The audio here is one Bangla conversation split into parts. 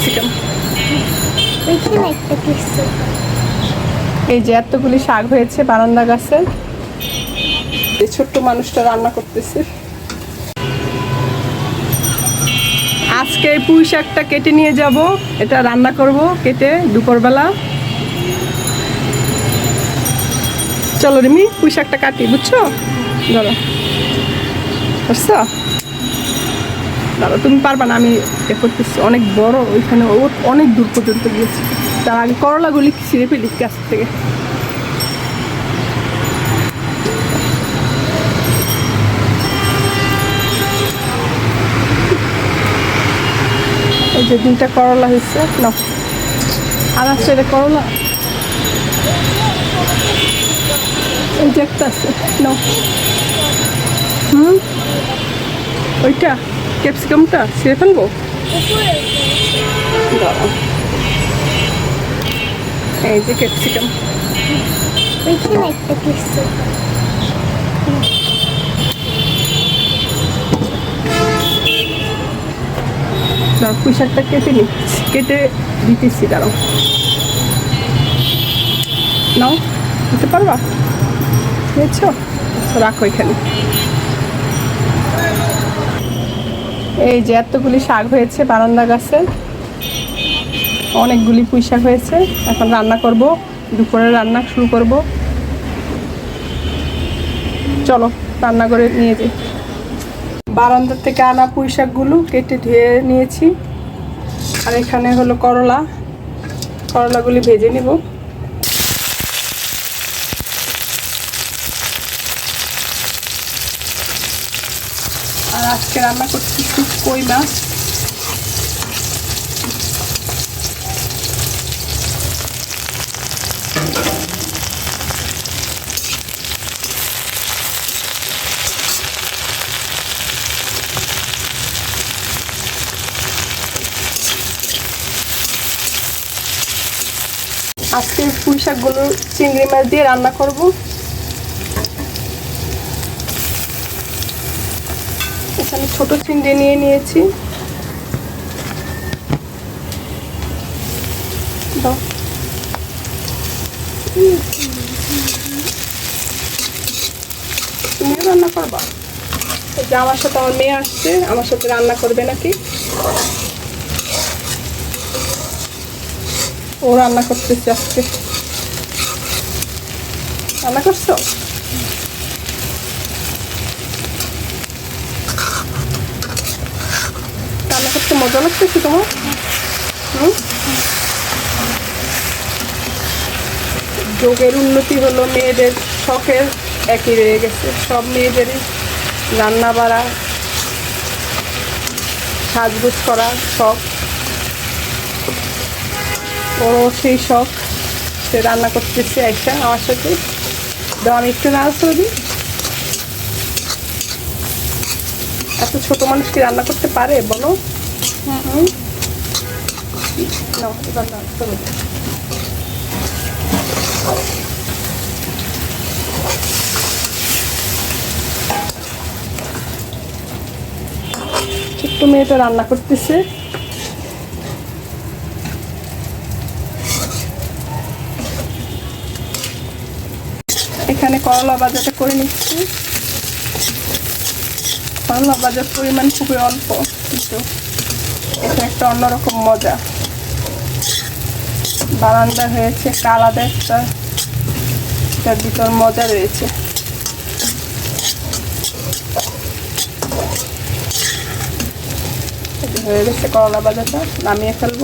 ক্যাপসিকাম এই যে এতগুলি শাক হয়েছে বারান্দা গাছে। এই ছোট্ট মানুষটা রান্না করতেছে। আজকে পুঁই শাকটা কেটে নিয়ে যাব। এটা রান্না করব কেটে দুপুরবেলা। চলো রিমি, পুঁই শাকটা কাটি, বুঝছ? ধরো। বুঝছ দাঁড়ো তুমি পারবা না, আমি এ করতেছি। অনেক বড়, ওইখানে ও অনেক দূর পর্যন্ত গিয়েছি। তার আগে করলাগুলি ছিঁড়ে ফেলি গাছ থেকে। এই যে দুইটা করলা হয়েছে আর আছে এটা করলা। এই যে একটা আছে ওইটা? ক্যাপসিকামটা ছিঁড়ে ফেলব। এই যে ক্যাপসিকাম। পুঁই শাকটা কেটে নিচ্ছি কেটে দিতেছি দাঁড়াও নাও, দিতে পারবা? বুঝছ আচ্ছা রাখো এখানে। এই যে এতগুলি শাক হয়েছে বারান্দা গাছে। অনেকগুলি পুঁই শাক হয়েছে। এখন রান্না করব, দুপুরে রান্না শুরু করব। চলো রান্না করে নিয়ে যাই। বারান্দা থেকে আনা পুঁই শাকগুলো কেটে ধুয়ে নিয়েছি। আর এখানে হলো করলা। করলাগুলি ভেজে নিব। আজকে রান্না করছি কই মাছ। আজকে পুঁই শাকগুলো চিংড়ি মাছ দিয়ে রান্না করব এখানে ছোট চিংড়ি নিয়ে নিয়েছি। রান্না করবা? যে আমার সাথে আমার মেয়ে আসছে, আমার সাথে রান্না করবে নাকি? ও রান্না করতেছে আজকে। রান্না করছ রান্না করতে মজা লাগতেছে তোমার? যোগের উন্নতি হলো, মেয়েদের শখের একই রয়ে গেছে। সব মেয়েদেরই রান্না বাড়া সাজগোজ করা শখ। ওরও সেই শখ, সে রান্না করতেছে একটা আমার সাথে। দাও, আমি একটু নাচ করি এত ছোট মানুষ কি রান্না করতে পারে? বলো। নাও, এবার নাও, চলো। ছোট্ট মেয়েটা রান্না করতেছে এখানে করলা বাজারটা করে নিচ্ছি করলা বাজার পরিমাণ খুবই অল্প কিন্তু এটা একটা অন্যরকম মজা। বারান্দা হয়েছে আলাদা একটা, এটার ভিতর মজা রয়েছে। হয়ে গেছে করলা বাজারটা, নামিয়ে ফেলব।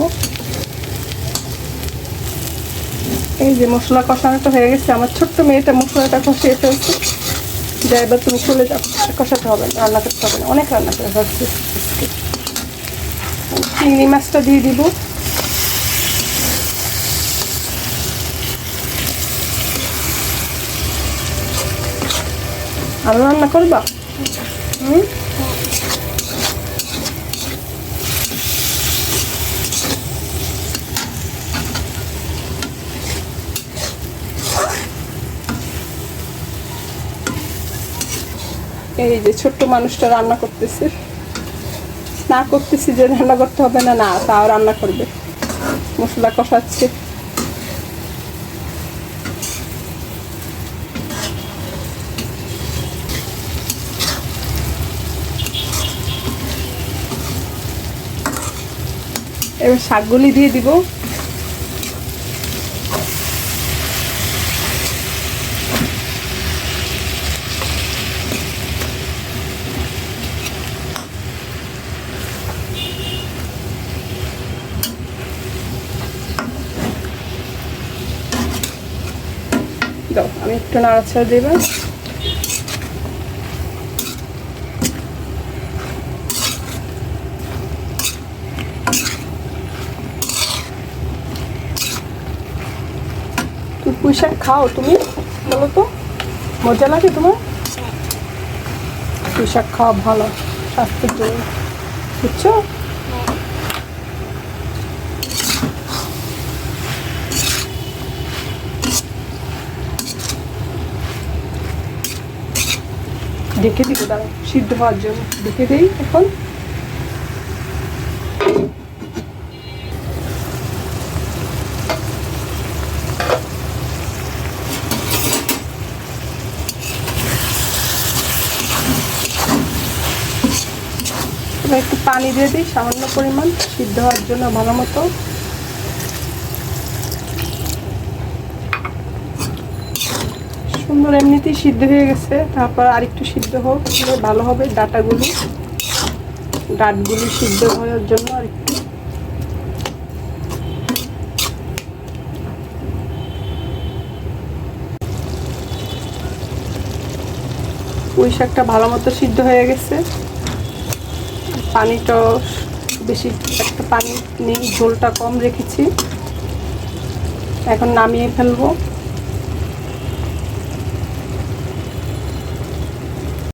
এই যে মশলা কষানোটা হয়ে গেছে, আমার ছোট্ট মেয়েটা মশলাটা কষিয়ে ফেলছে। যা এবার তুমি চলে যাও, কষাতে হবে রান্না করতে হবে না, অনেক রান্না করে ফেলছি। চিংড়ি মাছটা দিয়ে দিব। আরও রান্না করবা? এই যে ছোট্ট মানুষটা রান্না করতেছে। না করতেছি যে রান্না করতে হবে না না, তাও রান্না করবে। মশলা কষাচ্ছে। এবার শাকগুলি দিয়ে দিব। দাও আমি একটু নাড়াচাড়া দেবো। পুঁই শাক খাও তুমি বলো তো। মজা লাগে তোমার? পুঁই শাক খাওয়া ভালো স্বাস্থ্যের জন্য। বুঝছ? ডেকে দিব দাঁড়াও সিদ্ধ হওয়ার জন্য ডেকে দিই এখন। একটু পানি দিয়ে দিই, সামান্য পরিমাণ, সিদ্ধ হওয়ার জন্য ভালো মতো। সুন্দর এমনিতেই সিদ্ধ হয়ে গেছে। তারপর আরেকটু সিদ্ধ হোক ভালো হবে। ডাটাগুলি, ডাটগুলি সিদ্ধ হওয়ার জন্য আরেকটু। পুঁই শাকটা ভালো মতো সিদ্ধ হয়ে গেছে। পানিটাও বেশি, একটা পানি নেই ঝোলটা কম রেখেছি। এখন নামিয়ে ফেলব।